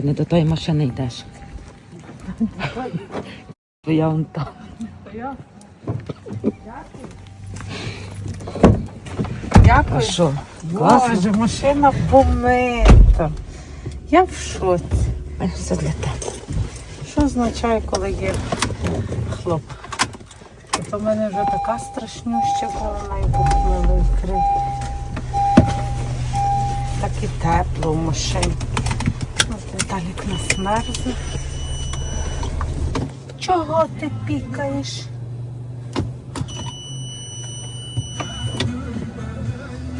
Ти не до тої машини йдеш. Твоя вон там. А Дякую. що? Класно. Боже, машина помита. Я в шоці. Все для тебе. Що означає, коли є хлоп? От у мене вже така страшнюща, коли вона і бухнула відкрити. Так і тепло в машині. Віталік. Чого ти пікаєш?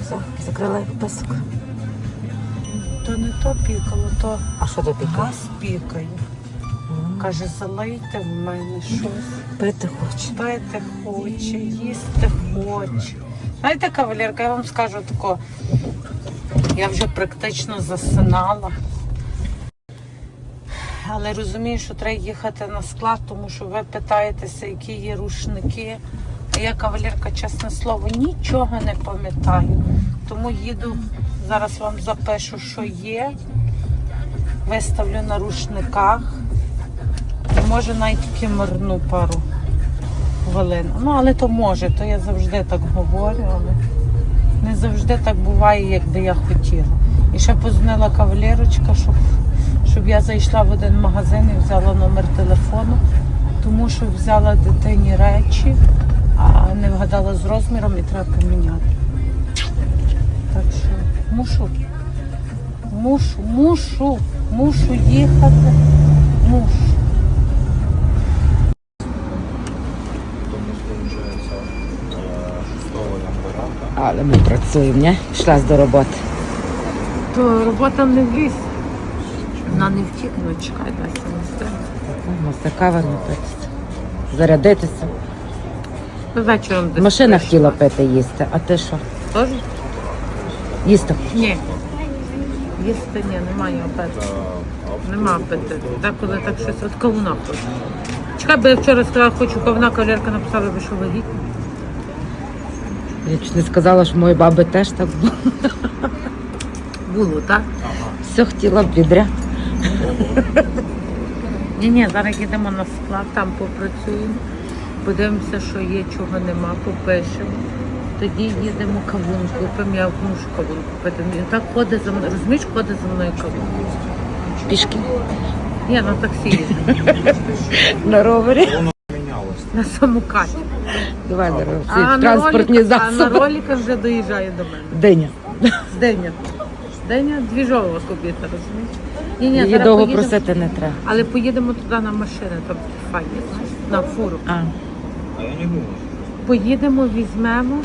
Все, закрила писок. То не то пікало, то А що ти пікаєш? газ пікає. Каже, залийте в мене щось. Пити хочу. Пити хоче, їсти хоче. Знаєте, кавалерка, я вам скажу тако. Я вже практично засинала. Але розумію, що треба їхати на склад, тому що ви питаєтеся, які є рушники. А я, кавалерка, чесне слово, нічого не пам'ятаю. Тому їду, зараз вам запишу, що є. Виставлю на рушниках. Може навіть кимерну пару хвилин. Ну, але то може, то я завжди так говорю, але не завжди так буває, як би я хотіла. І ще позвонила кавалерочка, щоб, щоб я зайшла в один магазин і взяла номер телефону, тому що взяла дитині речі, а не вгадала з розміром і треба поміняти. Так що мушу, мушу, мушу, мушу їхати, мушу. Тому виходить 6 января. Але ми працюємо, не? Йшла до роботи. То робота не в ліс. Вона не втікне, чекай. Можна кава напитися. Зарядитися. Вечором десь. Машина прийшла. хотіла пити їсти, а ти що? Тож? Їсти. Ні. Їсти ні, немає апетиту. Нема апетиту. Деколи так щось от кавуна хочу. Чекай, бо я вчора сказала, хочу кавуна, кавалерка написала, ви що вагітні. Я чуть не сказала, що мої баби теж так було. Було, так? Все хотіла б відряд. Ні, ні, зараз їдемо на склад, там попрацюємо. Подивимося, що є, чого нема, попишемо. Тоді їдемо кавун, купимо, я мушу кавун купити. Він так ходить за мною, розумієш, ходить за мною кавун. Пішки. Я на таксі їздила, На ровері. На самокаті. Давай, дорога. А на транспортні роликах- А на засоби. вже доїжджає до мене. Деня. Деня. Деня двіжова кобіта, розумієш? Ні, ні, Її зараз довго поїдемо. просити не треба. Але поїдемо туди на машини, там такі файні, знаєш, на фуру. А, А я не думав. Поїдемо, візьмемо.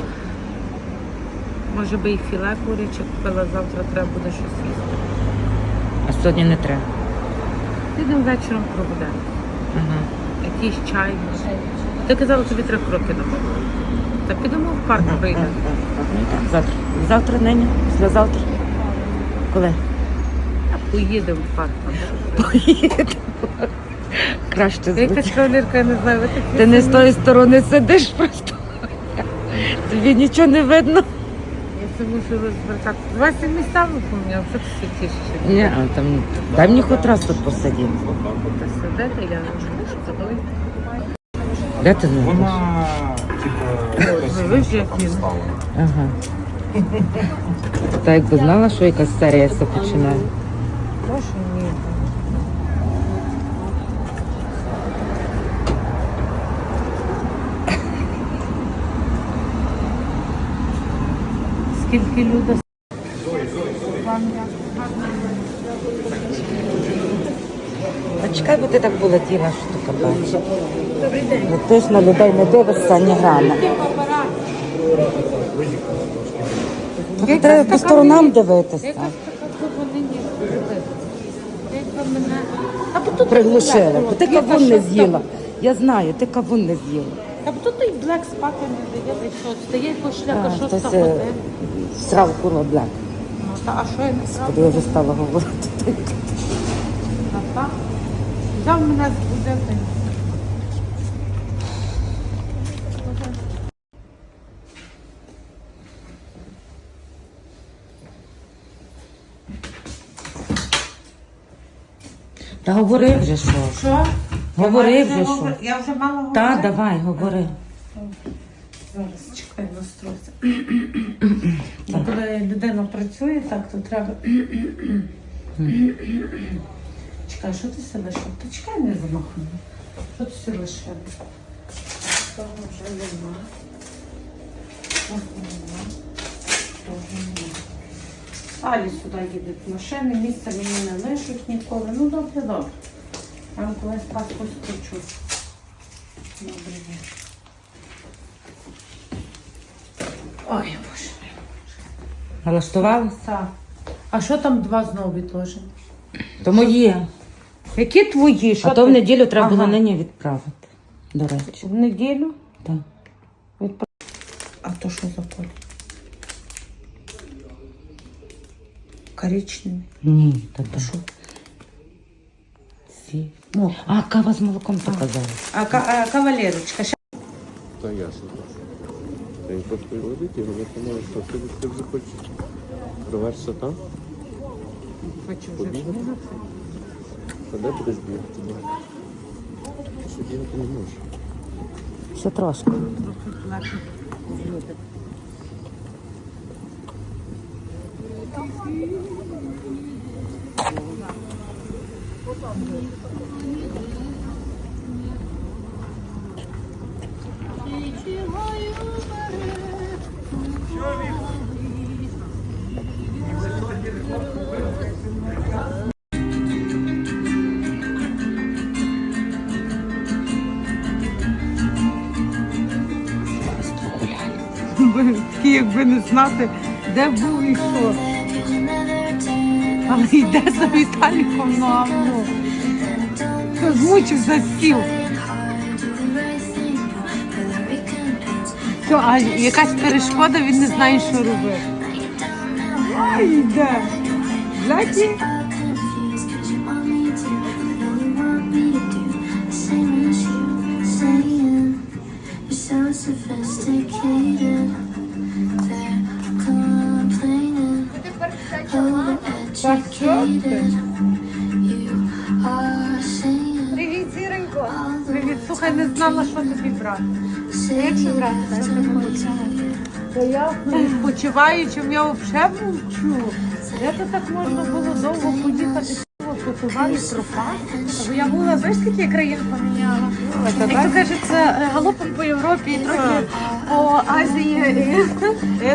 Може би і філе куряче купила, завтра треба буде щось їсти. а сьогодні не треба. Підемо вечором проведемо. Ага. Якийсь чай. може. Ти казала, тобі три кроки на Та підемо в парк прийдемо. Ну, так, Завтра. Завтра нині? Післязавтра? Коли? Поїдемо в парк. Краще Ти якась кавалерка, я не знаю, ви такі Ти не з тої сторони сидиш просто. Тобі нічого не видно. Я це мушу розвертати. Два ці місця поміняв, що ти всі? Ні, а там дай мені хоч раз тут посидіти. Та сидите, я не можу задовольна. Де ти знаєш? Вона, типу, якось Ви вже як він. стала. Ага. Та якби знала, що якась серія все починає. Боже мій. Скільки людей? А чекай, бо ти так полетіла, що ти побачиш. Ну ти ж на людей не дивишся ні грама. Треба по сторонам дивитися. Якась така купа нині зробила. Мене... Приглушила. Бо ти кавун не з'їла. Я знаю, ти кавун не з'їла. А бо тут і блек спати не дає, і що? стає якось шляха, що це годин. Срав курва блек. Ну, та, а що я не? Коли я вже стала говорити. А так? Взяв мене збудити. Та говори вже що. Що? Говори вже говор- що. Я вже мала Та, говорити? давай, говори. Зараз чекай, настройся. Ну, Коли людина працює, так, то треба. Чекай, що ти все лишив? Та чекай, не замахнув. Що ти все лишив? Того вже нема. Того нема. Алі сюди їдуть машини, місця мені не лишуть ніколи. Ну добре, добре. Я вам колись паспорт скручу. Добре. Ой, боже. Налаштувалась? Так. А що там два знову відложені? То моє. Які твої? Що А то в ти? неділю треба було Ага. нині відправити. До речі. В неділю? Так. А то що за поле? Коричневий. Ні, та то Що? Сі. Мох. А, кава з молоком показала. А, ка- а кавалерочка, ще Та ясно. Та він просто великий, вони думають, що ти, ти вже хочеш провершся там, хочу вже Побігати? а де будеш бігати? Ну, Ти що бігати не можеш. Ще трошки. Якби не знати, де був і що. Але йде за Віталіком, на авто. ну. за змучився сів. Що, а якась перешкода, він не знає, що робити. Ай, йде. Гляді. Overeducated. You are saying Привіт, зіронько. Привіт, слухай, не знала, що тобі брати. Як же брати? Подивимося. Я відпочиваю, чим я взагалі мовчу. Як то так можна було довго поїхати потували пропасти? Я була, знаєш, скільки я країн поміняла? Як то кажуть, це е, галопом по Європі і трохи по Азії. і-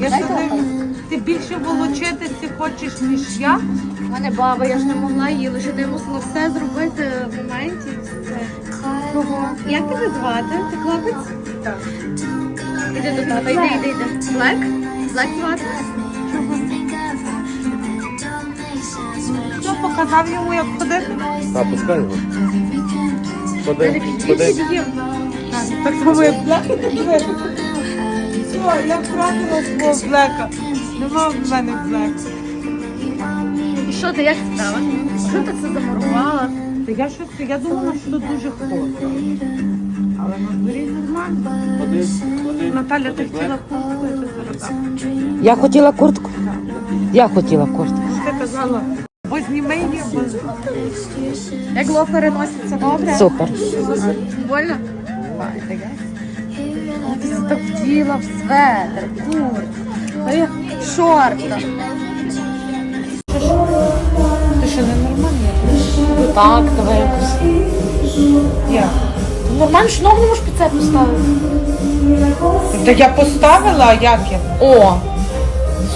Я ти більше волочитися хочеш, ніж я. У мене баба, я ж не могла її лишити, я мусила все зробити в моменті. Кого? Як тебе звати? Ти хлопець? Так. Іди до тата, йди, йди, йди. Блек? Блек звати? Хто показав йому, як ходити? А, пускай його. Ходи, ходи. Так само як блек. Все, я втратила свого блека. Нема в мене блека. І що ти, як справа? Що ти це замурувала? Та я щось, я думала, що дуже холодно. Але на дворі нормально. Наталя, ти хотіла куртку, я тобі. Я хотіла куртку. Я хотіла куртку. Ти казала, бо зніми її, бо Як лофери носяться добре? Супер. Больно? Ти так вділа в светр, курт, в шортах. ти що ненормальна? Так, давай якось. Я. Нормально, що ногу не можеш під це поставити. Та я поставила, а як я? О,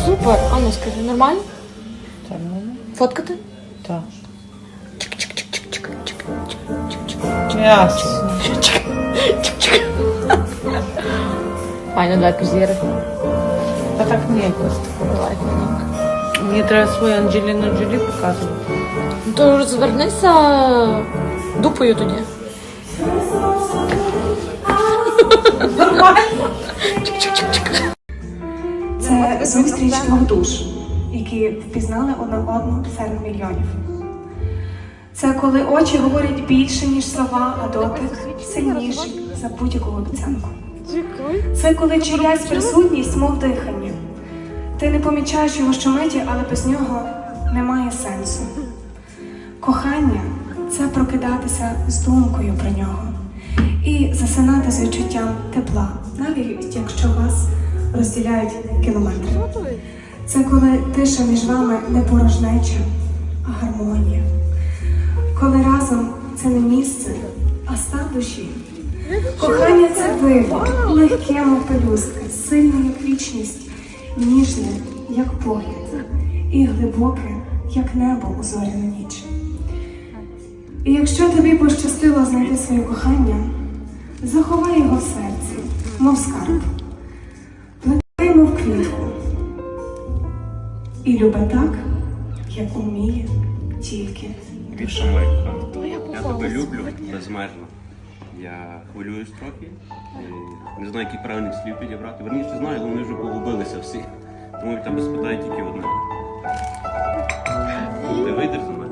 супер. А ну скажи, нормально? Та ну, Фоткати? так. Ясно. Файно, давай кузіри. Та так ні якось. Файно. Мені треба свою Анджеліну Джолі показувати. Ну то розвернися дупою тоді. Це зустріч двох душ, які впізнали одна одну серед мільйонів. Це коли очі говорять більше, ніж слова, а дотик сильніший за будь-яку обіцянку. Це коли чиясь присутність, мов дихання. Ти не помічаєш його щомиті, але без нього немає сенсу. Кохання це прокидатися з думкою про нього і засинати з відчуттям тепла, навіть якщо вас розділяють кілометри. Це коли тиша між вами не порожнеча, а гармонія. Коли разом це не місце, а стан душі. Кохання це ви, легке, мов пелюстка, сильне, як вічність, ніжне, як погляд, і глибоке, як небо у зоряну ніч. І якщо тобі пощастило знайти своє кохання, заховай його в серці, мов скарб, плекай, мов квітку, і люби так, як уміє тільки душа. Віта я тебе люблю безмежно. Я хвилююсь трохи. і Не знаю, які правильних слів підібрати. Верніше знаю, але вони вже погубилися всі. Тому від тебе спитаю тільки одне. Ти вийдеш за мене?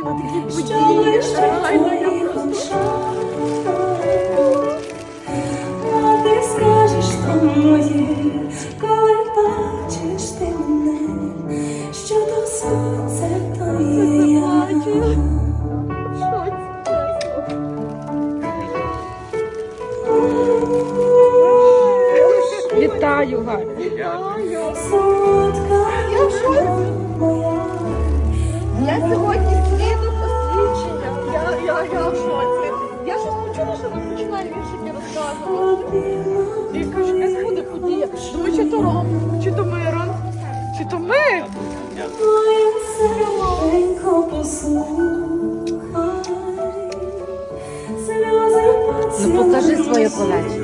Знала, на такій Що події. ти скажеш то моє, коли бачиш ти мене, що то сонце то. Вітаю. Солодка моя. Я сьогодні. Я, я, я в шоці. Я щось почула, що нам починає віршики розказувати. І кажу, якась буде подія. Думаю, чи то Ром, чи то Мирон, чи то ми. Ну покажи своє колечко.